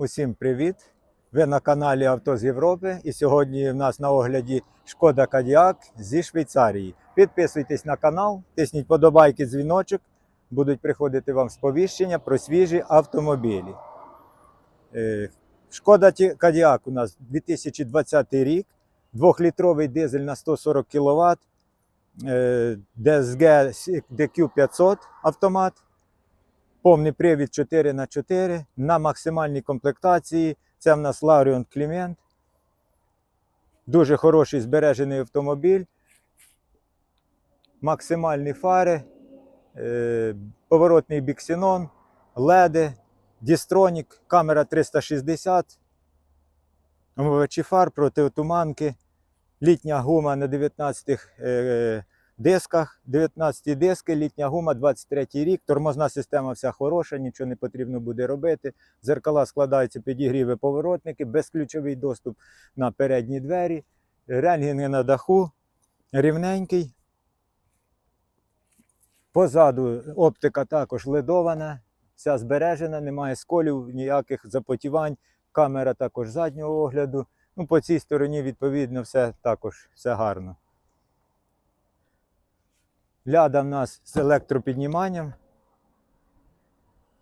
Усім привіт! Ви на каналі Авто з Європи. І сьогодні в нас на огляді Шкода Кадіак зі Швейцарії. Підписуйтесь на канал, тисніть подобайки, дзвіночок. Будуть приходити вам сповіщення про свіжі автомобілі. Е, Шкода Кадіак у нас 2020 рік, 2-літровий дизель на 140 кВт, DSG DQ500 автомат. Повний привід 4х4 на максимальній комплектації. Це в нас Ларіон Клімент. Дуже хороший збережений автомобіль. Максимальні фари, е, поворотний біксенон, леди, дістронік, камера 360, омивачі фар, протитуманки, літня гума на 19 е, дисках, 19 диски, літня гума, 23 рік, тормозна система вся хороша, нічого не потрібно буде робити. Зеркала складаються підігріви поворотники, безключовий доступ на передні двері, рентгени на даху, рівненький. Позаду оптика також ледована, вся збережена, немає сколів, ніяких запотівань. Камера також заднього огляду. Ну, по цій стороні, відповідно, все також все гарно. Ляда в нас з електропідніманням.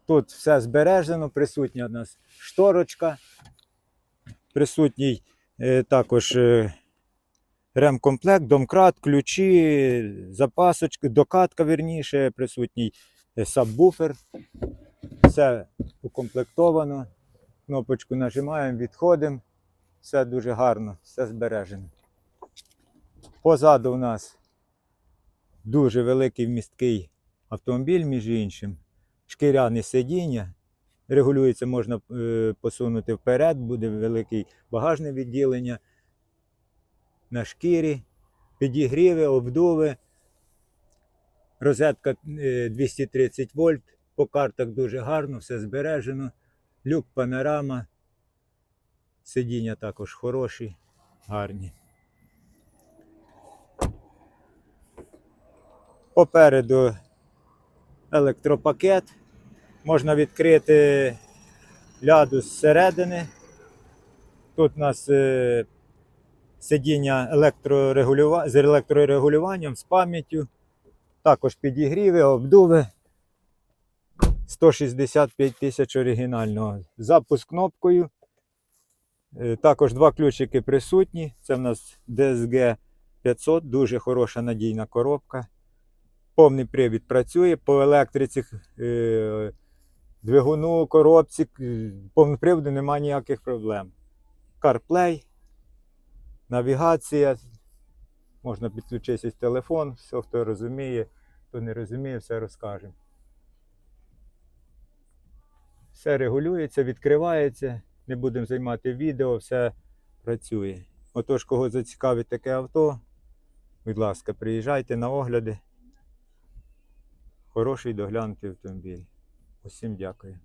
Тут все збережено, присутня у нас шторочка, присутній е, також е, ремкомплект, домкрат, ключі, запасочки, докатка вірніше, присутній е, сабвуфер. Все укомплектовано. Кнопочку нажимаємо, відходимо. Все дуже гарно, все збережено. Позаду у нас дуже великий вмісткий автомобіль, між іншим. Шкіряне сидіння. Регулюється, можна е, посунути вперед, буде велике багажне відділення на шкірі, підігріви, обдуви. Розетка е, 230 вольт. По картах дуже гарно, все збережено. Люк, панорама. Сидіння також хороші, гарні. Попереду електропакет. Можна відкрити ляду зсередини. Тут у нас е, сидіння електрорегулюва... з електрорегулюванням, з пам'яттю. Також підігріви, обдуви. 165 тисяч оригінального. Запуск кнопкою. Е, Також два ключики присутні. Це в нас DSG 500, дуже хороша надійна коробка. Повний привід працює по електриці, е, двигуну, коробці, е, повний приводу немає ніяких проблем. CarPlay, навігація. Можна підключитися телефон, все, хто розуміє, хто не розуміє, все розкажемо. Все регулюється, відкривається. Не будемо займати відео, все працює. Отож, кого зацікавить таке авто, будь ласка, приїжджайте на огляди. Хороший доглянутий автомобіль. Усім дякую.